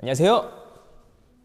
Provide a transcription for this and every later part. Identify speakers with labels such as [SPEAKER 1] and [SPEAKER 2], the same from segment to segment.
[SPEAKER 1] 안녕하세요.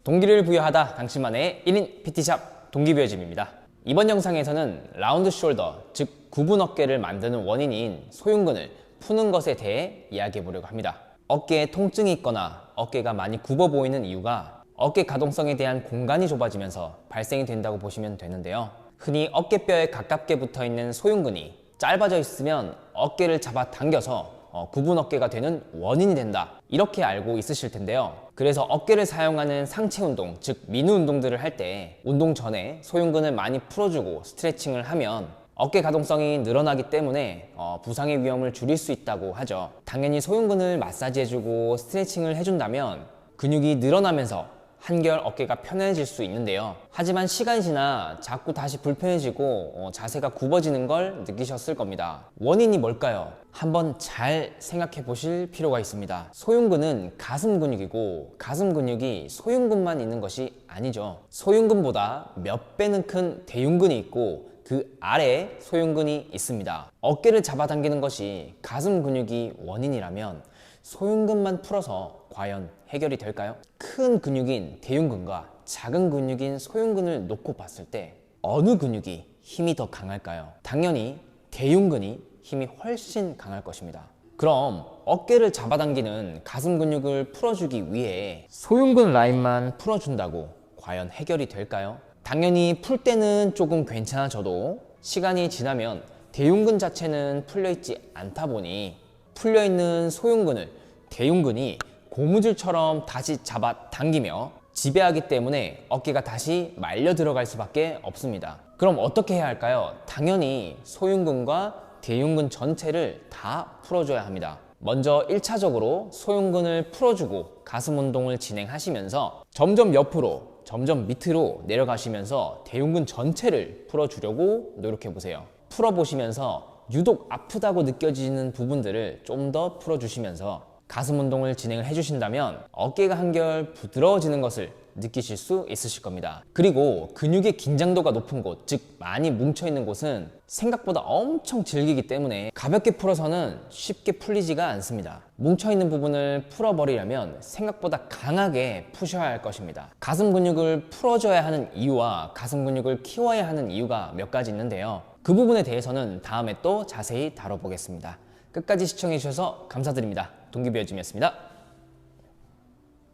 [SPEAKER 1] 동기를 부여하다 당신만의 1인 PT샵 동기부여짐입니다. 이번 영상에서는 라운드 숄더, 즉 구분 어깨를 만드는 원인인 소흉근을 푸는 것에 대해 이야기해 보려고 합니다. 어깨에 통증이 있거나 어깨가 많이 굽어 보이는 이유가 어깨 가동성에 대한 공간이 좁아지면서 발생이 된다고 보시면 되는데요. 흔히 어깨뼈에 가깝게 붙어 있는 소흉근이 짧아져 있으면 어깨를 잡아 당겨서 어, 구분 어깨가 되는 원인이 된다. 이렇게 알고 있으실 텐데요. 그래서 어깨를 사용하는 상체 운동, 즉 미누 운동들을 할 때 운동 전에 소흉근을 많이 풀어주고 스트레칭을 하면 어깨 가동성이 늘어나기 때문에 어, 부상의 위험을 줄일 수 있다고 하죠. 당연히 소흉근을 마사지해주고 스트레칭을 해준다면 근육이 늘어나면서 한결 어깨가 편해질 수 있는데요. 하지만 시간이 지나 자꾸 다시 불편해지고 어, 자세가 굽어지는 걸 느끼셨을 겁니다. 원인이 뭘까요? 한번 잘 생각해 보실 필요가 있습니다. 소흉근은 가슴 근육이고 가슴 근육이 소흉근만 있는 것이 아니죠. 소흉근보다 몇 배는 큰 대흉근이 있고 그 아래에 소흉근이 있습니다. 어깨를 잡아당기는 것이 가슴 근육이 원인이라면 소흉근만 풀어서 과연 해결이 될까요? 큰 근육인 대흉근과 작은 근육인 소흉근을 놓고 봤을 때 어느 근육이 힘이 더 강할까요? 당연히 대흉근이 힘이 훨씬 강할 것입니다. 그럼 어깨를 잡아당기는 가슴 근육을 풀어주기 위해 소흉근 라인만 풀어준다고 과연 해결이 될까요? 당연히 풀 때는 조금 괜찮아져도 시간이 지나면 대흉근 자체는 풀려있지 않다 보니 풀려있는 소흉근을 대흉근이 고무줄처럼 다시 잡아 당기며 지배하기 때문에 어깨가 다시 말려 들어갈 수밖에 없습니다. 그럼 어떻게 해야 할까요? 당연히 소흉근과 대흉근 전체를 다 풀어줘야 합니다. 먼저 1차적으로 소흉근을 풀어주고 가슴 운동을 진행하시면서 점점 옆으로 점점 밑으로 내려가시면서 대흉근 전체를 풀어주려고 노력해 보세요. 풀어보시면서 유독 아프다고 느껴지는 부분들을 좀 더 풀어주시면서 가슴 운동을 진행을 해주신다면 어깨가 한결 부드러워지는 것을 느끼실 수 있으실 겁니다. 그리고 근육의 긴장도가 높은 곳, 즉 많이 뭉쳐있는 곳은 생각보다 엄청 질기기 때문에 가볍게 풀어서는 쉽게 풀리지가 않습니다. 뭉쳐있는 부분을 풀어버리려면 생각보다 강하게 푸셔야 할 것입니다. 가슴 근육을 풀어줘야 하는 이유와 가슴 근육을 키워야 하는 이유가 몇 가지 있는데요. 그 부분에 대해서는 다음에 또 자세히 다뤄보겠습니다. 끝까지 시청해주셔서 감사드립니다. 동기부여짐이었습니다.